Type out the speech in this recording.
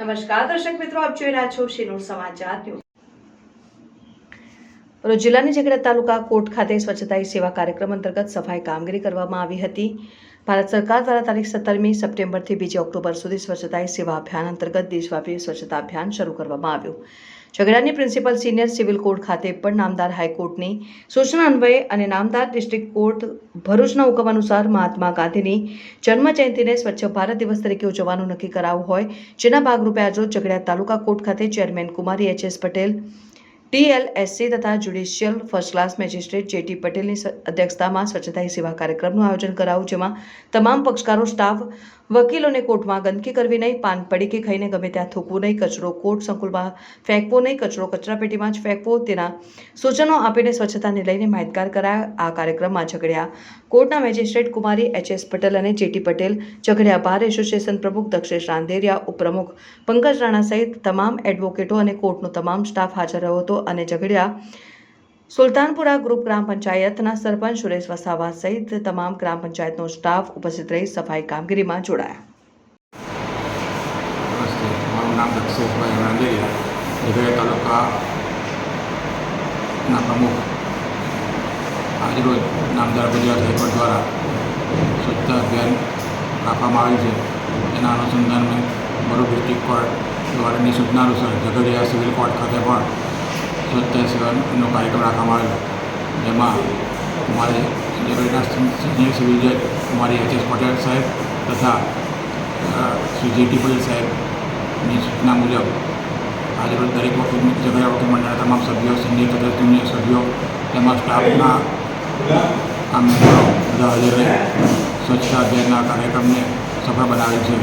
નમસ્કાર, દર્શક મિત્રો, આપ જોઈ રહ્યા છો શિનોર સમાચાર ન્યૂઝ. જિલ્લાની ઝઘડા તાલુકા કોટ ખાતે સ્વચ્છતા સેવા કાર્યક્રમ અંતર્ગત સફાઈ કામગીરી કરવામાં આવી હતી. ભારત સરકાર દ્વારા તારીખ સત્તરમી સપ્ટેમ્બરથી બીજી ઓક્ટોબર સુધી સ્વચ્છતા સેવા અભિયાન અંતર્ગત દેશવ્યાપી સ્વચ્છતા અભિયાન શરૂ કરવામાં આવ્યું. ઝઘડાની પ્રિન્સિપલ સિનિયર સિવિલ કોર્ટ ખાતે પણ નામદાર હાઈકોર્ટની સૂચના અન્વયે અને નામદાર ડિસ્ટ્રિક્ટ કોર્ટ ભરૂચના હુકમ અનુસાર મહાત્મા ગાંધીની જન્મ જયંતિને સ્વચ્છ ભારત દિવસ તરીકે ઉજવવાનું નક્કી કરાયું હોય, જેના ભાગરૂપે આજરોજ ઝઘડા તાલુકા કોર્ટ ખાતે ચેરમેન કુમારી એચ એસ પટેલ ટીએલએસસી તથા judicial first class magistrate JT પટેલની અધ્યક્ષતામાં સ્વચ્છતા સેવા કાર્યક્રમનું આયોજન કરાયું, જેમાં તમામ પક્ષકારો, સ્ટાફ, વકીલોને કોર્ટમાં ગંદકી કરવી નહીં, પાન પડી કે ખાઈને ગમે ત્યાં થૂકવું નહીં, કચરો કોર્ટ સંકુલમાં ફેંકવો નહીં, કચરો કચરાપેટીમાં જ ફેંકવો, તેના સૂચનો આપીને સ્વચ્છતાને લઈને માહિતગાર કરાયા. આ કાર્યક્રમમાં ઝઘડિયા કોર્ટના મેજિસ્ટ્રેટ કુમારી એચએસ પટેલ અને JT Patel, Jhagadia bar association પ્રમુખ દક્ષેશ રાંદેરિયા ઉપપ્રમુખ પંકજ રાણા સહિત તમામ એડવોકેટો અને કોર્ટનો તમામ સ્ટાફ હાજર રહ્યો હતો. અને ઝઘડિયા સુલતાનપુરા ગ્રુપ ગ્રામ પંચાયતના સરપંચ સુરેશ વસાવા સહિત તમામ ગ્રામ પંચાયતનો સ્ટાફ ઉપસ્થિત રહી સફાઈ કામગીરીમાં જોડાયા. મારું નામ દક્ષેશભાઈ રાંદેરિયા. તાલુકાના પ્રમુખ. આજરોજ નામદાર ગુજરાત હાઈકોર્ટ દ્વારા સ્વચ્છતા અભિયાન રાખવામાં આવ્યું છે. એના અનુસંધાનમાં ડિસ્ટ્રિક્ટ કોર્ટ દ્વારાની સૂચના અનુસાર ઝઘડિયા સિવિલ કોર્ટ ખાતે પણ સ્વચ્છતા સેવાનો કાર્યક્રમ રાખવામાં આવેલો જેમાં અમારે ઝઘડિયા સિનિયર સિવિલ જજ કુમારી એચ એસ પટેલ સાહેબ તથા શ્રી જે ટી પટેલ સાહેબની સૂચના મુજબ આજરોજ દરેક વખત ઝઘડા વખત મંડળના તમામ સભ્યો, સિનિયર તથા જુનિયર સભ્યો તેમજ સ્ટાફના આ મેમ્બરો બધા હાજર રહી. સ્વચ્છતા અભિયાનના કાર્યક્રમને સફળ બનાવે છે.